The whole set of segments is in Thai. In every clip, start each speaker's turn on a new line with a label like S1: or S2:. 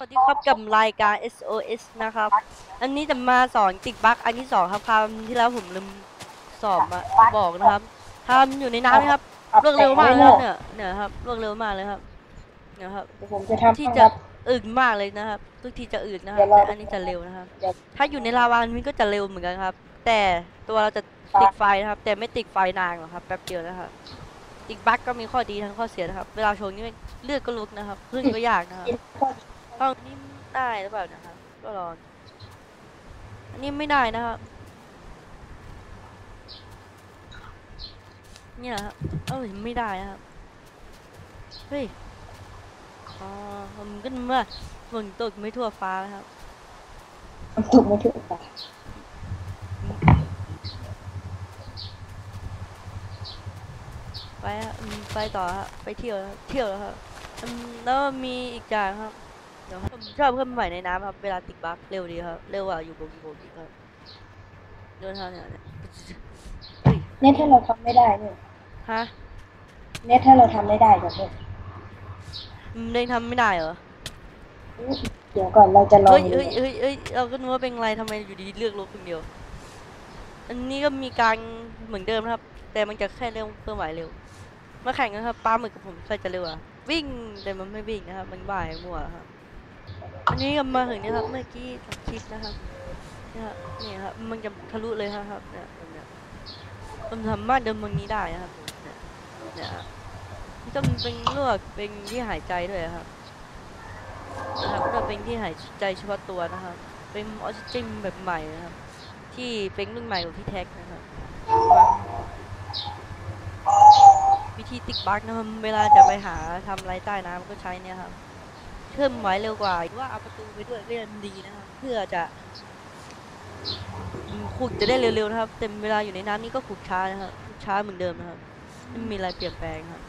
S1: สวัสดีครับกับรายการ SOS นะครับ อันนี้จะมาสอนติดบั๊กอันที่สองครับคราวที่แล้วผมลืมสอบมาบอกนะครับทำอยู่ในน้ำนะครับรวดเร็วมากเลยครับเนี่ยเนี่ยครับรวดเร็วมากเลยครับเนี่ยครับ
S2: เดี๋ยวผมจะทำ
S1: ที่
S2: ให้
S1: จะ
S2: ครับ
S1: อึดมากเลยนะครับ ทุกทีจะอึดนะค
S2: เดี๋
S1: รับ
S2: ยวเรา
S1: แต่อันนี้จะเร็วนะครับ
S2: เดี๋ยว
S1: ถ้าอยู่ในลาวามันก็จะเร็วเหมือนกันครับ แต่ตัวเราจะติดไฟนะครับ แต่ไม่ติดไฟนานหรอกครับแป๊บเดียวนะครับติดบั๊กก็มีข้อดีทั้งข้อเสียนะครับ เวลาชงนี่เลือดก็ลุกนะครับพึ่งก็ยากนะครับ
S2: กินข้าว
S1: ห้องนี้ได้หรือเปล่านะครับ ก็ลองอันนี้ไม่ได้นะครับเนี่ยครับเอ้ยไม่ได้นะครับ เฮ้ย อ๋อผมก็นึกว่าฝนตกไม่ทั่วฟ้านะครับ
S2: มันถูกไม่ถูกอะ
S1: ไปฮะอืมไปต่อฮะไปเที่ยวครับเที่ยวแล้วครับอืมแล้วมีอีกอย่างครับเดี๋ยวผม ชอบเพิ่มใหม่ในน้ำครับ เวลาติดบั๊กเร็วดีครับ เร็วกว่าอยู่บนบกอีกครับเดินทางเนี่ยเนี่ยเฮ้ย
S2: เนี่ยถ้าเราทำไม่ได้เนี่ย
S1: ฮะ
S2: เนี่ยถ้าเราทำไม่ได้แบบเนี้ย
S1: อืมเด้งทำไม่ได้เหรอ
S2: เดี๋ยวก่อนเราจะลอง
S1: เฮ้ย
S2: ดู
S1: เฮ้ยเฮ้ยเฮ้ยเราก็นึกว่าเป็นไรทำไมอยู่ดีเลือกลบคนเดียว อันนี้ก็มีการเหมือนเดิมนะครับ แต่มันจะแค่เร็วเพิ่มไหวเร็ว มาแข่งกันครับปลาหมึกกับผมใครจะเร็วอะวิ่งแต่มันไม่วิ่งนะครับ มันบ่ายมั่วครับ อันนี้ก็มาถึงนะครับ เมื่อกี้ทำคลิปนะครับนี่ครับนี่ครับ มันจะทะลุเลยครับเนี่ยเนี่ยมันสามารถเดินเมืองนี้ได้นะครับเนี่ยเนี่ยครับมันจะเป็นลวกเป็นที่หายใจด้วยครับนะครับก็เป็นที่หายใจเฉพาะตัวนะครับ เป็นออกซิเจนแบบใหม่นะครับ ที่เป็นรุ่นใหม่ของพี่แท็กนะครับ วิธีติ๊กบักนะครับ เวลาจะไปหาทำไรใต้น้ำก็ใช้เนี่ยครับ เพิ่มไหวเร็วกว่าหรือว่าเอาประตูไปด้วยก็ยังดีนะครับ เพื่อจะขุดจะได้เร็วๆนะครับแต่เวลาอยู่ในน้ำนี่ก็ขุดช้านะครับขุดช้าเหมือนเดิมนะครับไม่มีอะไรเปลี่ยนแปลงครับ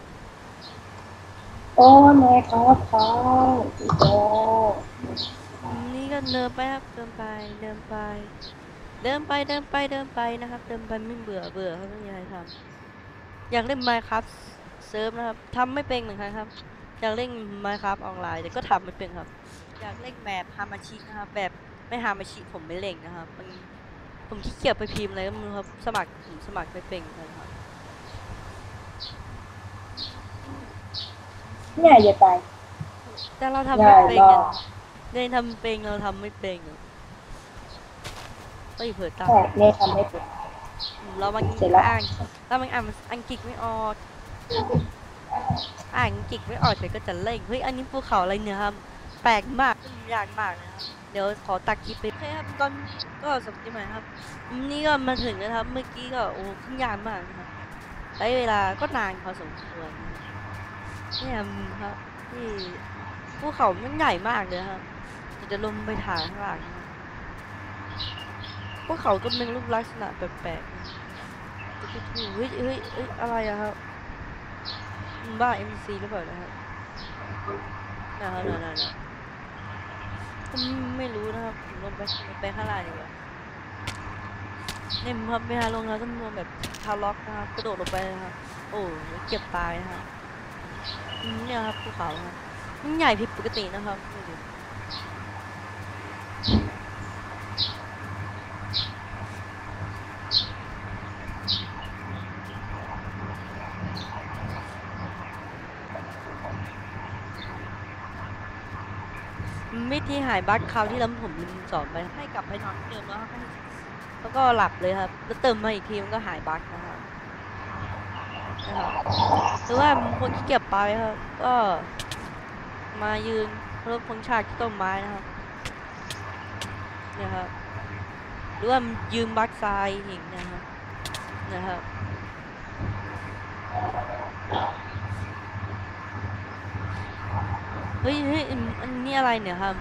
S2: โอ้แม่ครับเขาโอ้
S1: อืมนี่ก็เดินไปครับเดินไปเดินไป เดินไปเดินไปเดินไปนะครับ เดินไปไม่เบื่อเบื่อครับไม่มีอะไรทำอยากเล่น Minecraft เซิร์ฟนะครับทำไม่เป็นเหมือนกันครับ อยากเล่น Minecraft ออนไลน์แต่ก็ทำไม่เป็นครับ อยากเล่นแบบฮามาชินะครับ แบบไม่ฮามาชิผมไม่เล่นนะครับมันผมขี้เกียจไปพิมพ์อะไรก็ไม่รู้ครับ สมัครผมสมัครไม่เป็นเหมือนกันครับ
S2: ง่ายจะตาย
S1: แต่เราทำไม่
S2: ง่าย
S1: เป็น
S2: มา
S1: กัน
S2: ก
S1: เล่นทำเป็นเราทำไม่เป็นอะเฮ้ยเผื่อตาม
S2: ใช่เนี่ยทำให้เป็น
S1: เรามัน
S2: เสร็จแล้ว
S1: อ่านเรามันอ่านอังกฤษไม่ออก อ่านอังกไม่ออกแต่ก็จะเล่งเฮ้ยอันนี้ภูเขาอะไรเนี่ยครับ แปลกมากยากมากนะครับเดี๋ยวขอตัดคลิปไปเครับตอนก็สวัสดีใหม่ครับ นี่ก็มาถึงแล้วครับ เมื่อกี้ก็โอ้ขึ้นยากมากนะครับใช้เวลาก็นานพอสมควรเนี่ยครับที่ภูเขามันใหญ่มากเลยครับจะลงไปถ่ายข้างล่างภูเขาก็เป็นรูปลักษณะแปลกๆเฮ้ยเฮ้ยเฮ้ยอะไรอะครับ บ้า MC หรือเปล่านะครับนะครับนะนะนะผมไม่รู้นะครับผมลงไปลงไปข้างล่างดีกว่าเนี่ยครับเวลาลงเราต้องลงแบบทาล็อกนะครับกระโดดลงไปนะครับ โอ้แล้วเก็บตายนะครับอืมเนี่ยครับภูเขาครับมันใหญ่ผิดปกตินะครับ ดูดิวิธีหายบั๊กคราวที่แล้วผมลืมสอนไปให้กลับไปนอนเดิมแล้วให้แล้วก็หลับเลยครับ แล้วเติมมาอีกทีมันก็หายบั๊กนะครับนะครับหรือว่าคนที่เก็บไปครับ ก็มายืนเคารพงชาติที่ต้นไม้นะครับเนี่ยครับหรือว่ายืมบักทรายหิงนะครับนะครับเฮ้ยเฮ้ยอันนี้อะไรเนี่ยครับ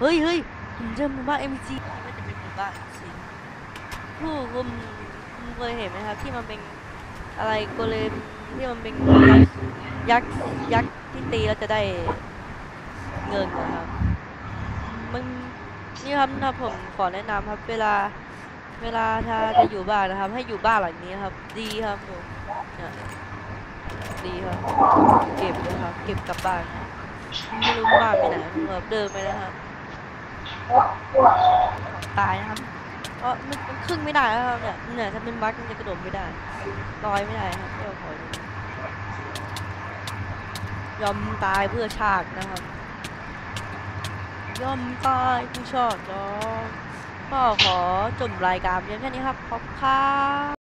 S1: เฮ้ยเฮ้ยผมเจอหมู่บ้าน MC ไม่จะเป็นหมู่บ้าน MC ผู้คุมคุณเคยเห็นไหมครับ ที่มันเป็นอะไรโกเลมที่มันเป็นยักษ์ยักษ์ที่ตีแล้วจะได้เงินนะครับมันนี่ครับนะผมขอแนะนำครับ เวลาเวลาถ้าจะอยู่บ้านนะครับ ให้อยู่บ้านหลังนี้ครับ ดีครับผมเนี่ยดีครับ เก็บเลยครับ เก็บกลับบ้านไม่รู้บ้านไปไหนผมแบบเดินไปนะครับ ตายนะครับเพราะมันครึ่งไม่ได้แล้วครับเนี่ยเนี่ยถ้าเป็นบั๊กมันจะกระโดดไม่ได้ลอยไม่ได้ครับเดี๋ยวขอยอมตายเพื่อชาตินะครับยอมตายเพื่อชาติเนาะก็ขอจบรายการเพียงแค่นี้ครับขอบคุณ